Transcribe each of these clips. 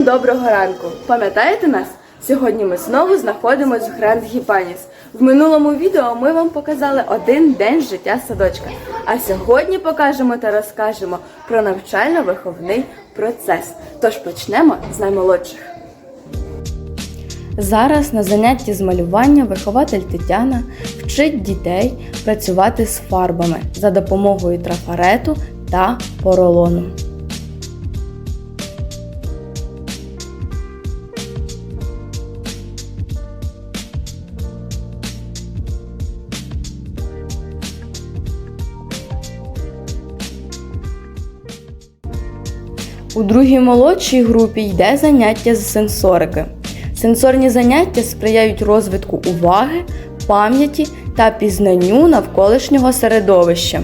Доброго ранку! Пам'ятаєте нас? Сьогодні ми знову знаходимося в Гранд Гіпаніс. В минулому відео ми вам показали один день життя садочка. А сьогодні покажемо та розкажемо про навчально-виховний процес. Тож почнемо з наймолодших. Зараз на занятті з малювання вихователь Тетяна вчить дітей працювати з фарбами за допомогою трафарету та поролону. У другій молодшій групі йде заняття з сенсорики. Сенсорні заняття сприяють розвитку уваги, пам'яті та пізнанню навколишнього середовища.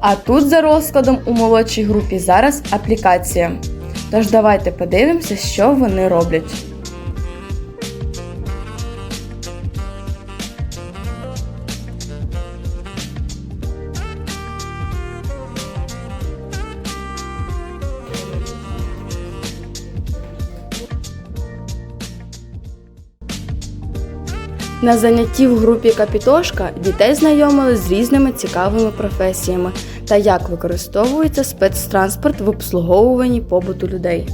А тут за розкладом у молодшій групі зараз аплікація. Тож давайте подивимося, що вони роблять. На занятті в групі Капітошка дітей знайомили з різними цікавими професіями та як використовується спецтранспорт в обслуговуванні побуту людей.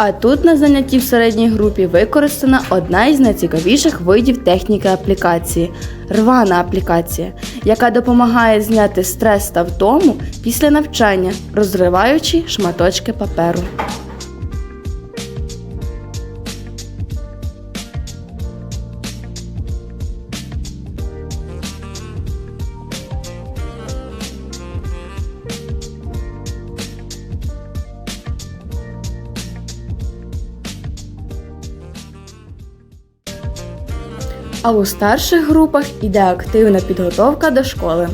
А тут на занятті в середній групі використана одна із найцікавіших видів техніки аплікації рвана аплікація, яка допомагає зняти стрес та втому після навчання, розриваючи шматочки паперу. А у старших групах іде активна підготовка до школи.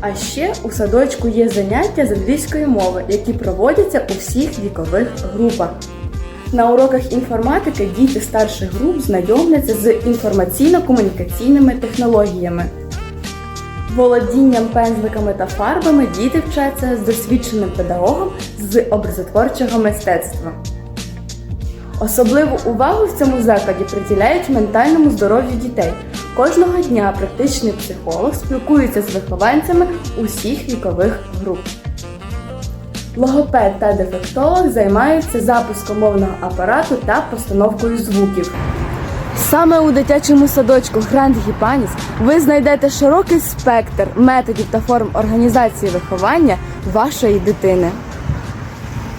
А ще у садочку є заняття з англійської мови, які проводяться у всіх вікових групах. На уроках інформатики діти старших груп знайомляться з інформаційно-комунікаційними технологіями. Володінням пензликами та фарбами діти вчаться з досвідченим педагогом з образотворчого мистецтва. Особливу увагу в цьому закладі приділяють ментальному здоров'ю дітей. Кожного дня практичний психолог спілкується з вихованцями усіх вікових груп. Логопед та дефектолог займаються запуском мовного апарату та постановкою звуків. Саме у дитячому садочку Гранд Гіпаніс ви знайдете широкий спектр методів та форм організації виховання вашої дитини.